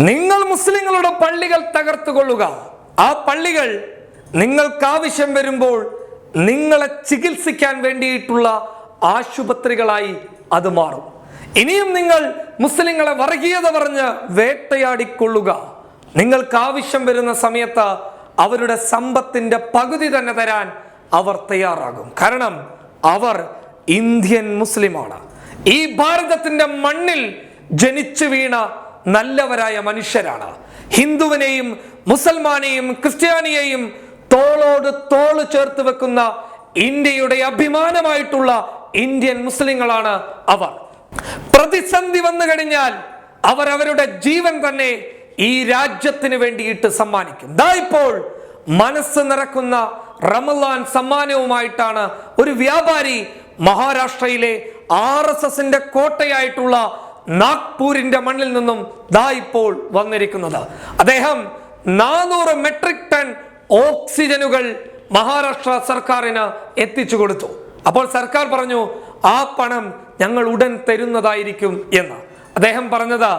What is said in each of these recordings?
നിങ്ങൾ മുസ്ലിങ്ങളുടെ പള്ളികൾ തകർത്തുകൊള്ളുക. ആ പള്ളികൾ നിങ്ങൾക്കാവശ്യം വരുമ്പോൾ നിങ്ങളെ ചികിത്സിക്കാൻ വേണ്ടിയിട്ടുള്ള ആശുപത്രികളായി അത് മാറും. ഇനിയും നിങ്ങൾ മുസ്ലിങ്ങളെ വർഗീയത പറഞ്ഞ് വേട്ടയാടിക്കൊള്ളുക. നിങ്ങൾക്ക് ആവശ്യം വരുന്ന സമയത്ത് അവരുടെ സമ്പത്തിന്റെ പകുതി തന്നെ തരാൻ അവർ തയ്യാറാകും. കാരണം അവർ ഇന്ത്യൻ മുസ്ലിമാണ്. ഈ ഭാരതത്തിന്റെ മണ്ണിൽ ജനിച്ചു വീണ നല്ലവരായ മനുഷ്യരാണ്. ഹിന്ദുവിനെയും മുസൽമാനെയും ക്രിസ്ത്യാനിയെയും തോളോട് തോൾ ചേർത്ത് വെക്കുന്ന ഇന്ത്യയുടെ അഭിമാനമായിട്ടുള്ള ഇന്ത്യൻ മുസ്ലിങ്ങളാണ് അവർ. പ്രതിസന്ധി വന്നു കഴിഞ്ഞാൽ അവർ അവരുടെ ജീവൻ തന്നെ ഈ രാജ്യത്തിന് വേണ്ടിയിട്ട് സമ്മാനിക്കും. ദാ ഇപ്പോൾ മനസ്സ് നിറക്കുന്ന റമലാൻ സമ്മാനവുമായിട്ടാണ് ഒരു വ്യാപാരി മഹാരാഷ്ട്രയിലെ ആർ എസ് എസിന്റെ കോട്ടയായിട്ടുള്ള നാഗ്പൂരിന്റെ മണ്ണിൽ നിന്നും ദാ ഇപ്പോൾ വന്നിരിക്കുന്നത്. അദ്ദേഹം നാനൂറ് മെട്രിക് ടൺ ഓക്സിജനുകൾ മഹാരാഷ്ട്ര സർക്കാരിന് എത്തിച്ചു കൊടുത്തു. അപ്പോൾ സർക്കാർ പറഞ്ഞു ആ പണം ഞങ്ങൾ ഉടൻ തരുന്നതായിരിക്കും എന്ന്. അദ്ദേഹം പറഞ്ഞത്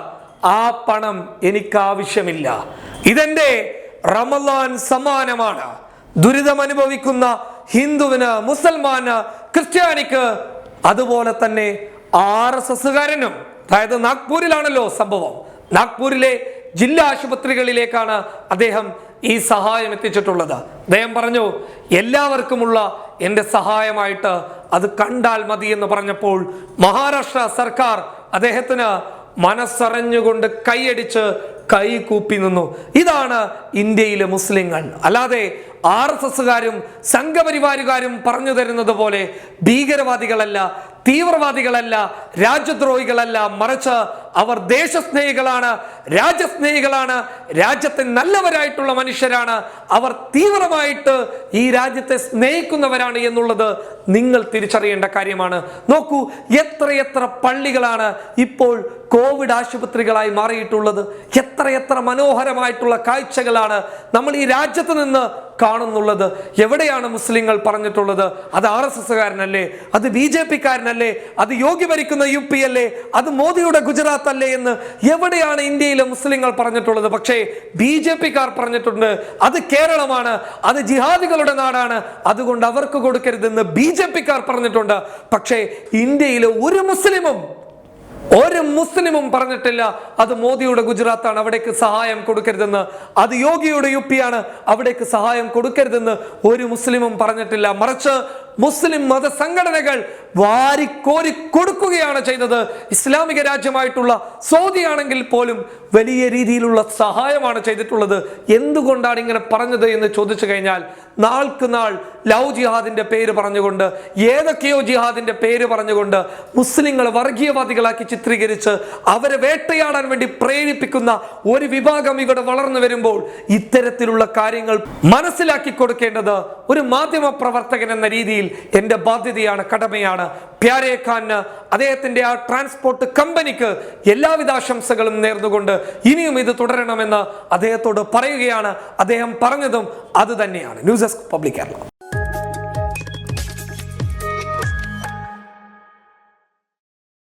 ആ പണം എനിക്ക് ആവശ്യമില്ല ഇതെന്റെ റമലാൻ സമ്മാനമാണ്. ദുരിതം അനുഭവിക്കുന്ന ഹിന്ദുവിന് മുസൽമാന് ക്രിസ്ത്യാനിക്ക് അതുപോലെ തന്നെ ആർ എസ് എസുകാരനും അതായത് നാഗ്പൂരിലാണല്ലോ സംഭവം. നാഗ്പൂരിലെ ജില്ലാ ആശുപത്രികളിലേക്കാണ് അദ്ദേഹം ഈ സഹായം എത്തിച്ചിട്ടുള്ളത്. അദ്ദേഹം പറഞ്ഞു എല്ലാവർക്കുമുള്ള എന്റെ സഹായമായിട്ട് അത് കണ്ടാൽ മതി എന്ന് പറഞ്ഞപ്പോൾ മഹാരാഷ്ട്ര സർക്കാർ അദ്ദേഹത്തിന് മനസ്സറിഞ്ഞുകൊണ്ട് കൈയടിച്ച് കൈ കൂപ്പി നിന്നു. ഇതാണ് ഇന്ത്യയിലെ മുസ്ലിങ്ങൾ. അല്ലാതെ ആർ എസ് എസ്സുകാരും സംഘപരിവാരുകാരും പറഞ്ഞു തരുന്നത് പോലെ ഭീകരവാദികളല്ല. തീവ്രവാദികളല്ല രാജ്യദ്രോഹികളല്ല മറിച്ച് അവർ ദേശസ്നേഹികളാണ് രാജ്യസ്നേഹികളാണ് രാജ്യത്തെ നല്ലവരായിട്ടുള്ള മനുഷ്യരാണ് അവർ തീവ്രമായിട്ട് ഈ രാജ്യത്തെ സ്നേഹിക്കുന്നവരാണ് എന്നുള്ളത് നിങ്ങൾ തിരിച്ചറിയേണ്ട കാര്യമാണ്. നോക്കൂ എത്രയെത്ര പള്ളികളാണ് ഇപ്പോൾ കോവിഡ് ആശുപത്രികളായി മാറിയിട്ടുള്ളത് എത്രയെത്ര മനോഹരമായിട്ടുള്ള കാഴ്ചകളാണ് നമ്മൾ ഈ രാജ്യത്ത് നിന്ന് കാണുന്നുള്ളത്? എവിടെയാണ് മുസ്ലിങ്ങൾ പറഞ്ഞിട്ടുള്ളത്? അത് ആർ എസ് എസ്സുകാരനല്ലേ? അത് ബി ജെ പിക്കാരനല്ലേ? അത് യോഗി ഭരിക്കുന്ന യു പി അല്ലേ? അത് മോദിയുടെ ഗുജറാത്ത് അല്ലേ എന്ന് എവിടെയാണ് ഇന്ത്യയിലെ മുസ്ലിങ്ങൾ പറഞ്ഞിട്ടുള്ളത്? പക്ഷേ ബി ജെ പിക്കാർ പറഞ്ഞിട്ടുണ്ട് അത് കേരളമാണ് അത് ജിഹാദികളുടെ നാടാണ് അതുകൊണ്ട് അവർക്ക് കൊടുക്കരുതെന്ന് ബി ജെ പിക്കാർ പറഞ്ഞിട്ടുണ്ട്. പക്ഷേ ഇന്ത്യയിലെ ഒരു മുസ്ലിമും ഒരു മുസ്ലിമും പറഞ്ഞിട്ടില്ല. അത് മോദിയുടെ ഗുജറാത്താണ്. അവിടേക്ക് സഹായം കൊടുക്കരുതെന്ന്. അത് യോഗിയുടെ യു പി ആണ് അവിടേക്ക് സഹായം കൊടുക്കരുതെന്ന് ഒരു മുസ്ലിമും പറഞ്ഞിട്ടില്ല. മറിച്ച് മുസ്ലിം മത സംഘടനകൾ വാരിക്കോരി കൊടുക്കുകയാണ് ചെയ്തത് ഇസ്ലാമിക രാജ്യമായിട്ടുള്ള സൗദിയാണെങ്കിൽ പോലും വലിയ രീതിയിലുള്ള സഹായമാണ് ചെയ്തിട്ടുള്ളത്. എന്തുകൊണ്ടാണ് ഇങ്ങനെ പറഞ്ഞത് എന്ന് ചോദിച്ചു കഴിഞ്ഞാൽ നാൾക്ക് നാൾ ലവ് ജിഹാദിന്റെ പേര് പറഞ്ഞുകൊണ്ട് ഏതൊക്കെയോ ജിഹാദിന്റെ പേര് പറഞ്ഞുകൊണ്ട് മുസ്ലിങ്ങളെ വർഗീയവാദികളാക്കി ചിത്രീകരിച്ച് അവരെ വേട്ടയാടാൻ വേണ്ടി പ്രേരിപ്പിക്കുന്ന ഒരു വിഭാഗം ഇവിടെ വളർന്നു വരുമ്പോൾ ഇത്തരത്തിലുള്ള കാര്യങ്ങൾ മനസ്സിലാക്കി കൊടുക്കേണ്ടത് ഒരു മാധ്യമ പ്രവർത്തകൻ എന്ന രീതിയിൽ എന്റെ ബാധ്യതയാണ് കടമയാണ്. പ്യാരെ ഖാന് അദ്ദേഹത്തിന്റെ ആ ട്രാൻസ്പോർട്ട് കമ്പനിക്ക് എല്ലാവിധ ആശംസകളും നേർന്നുകൊണ്ട് ഇനിയും ഇത് തുടരണമെന്ന് അദ്ദേഹത്തോട് പറയുകയാണ്. അദ്ദേഹം പറഞ്ഞതും അത് തന്നെയാണ്. News desk public Kerala.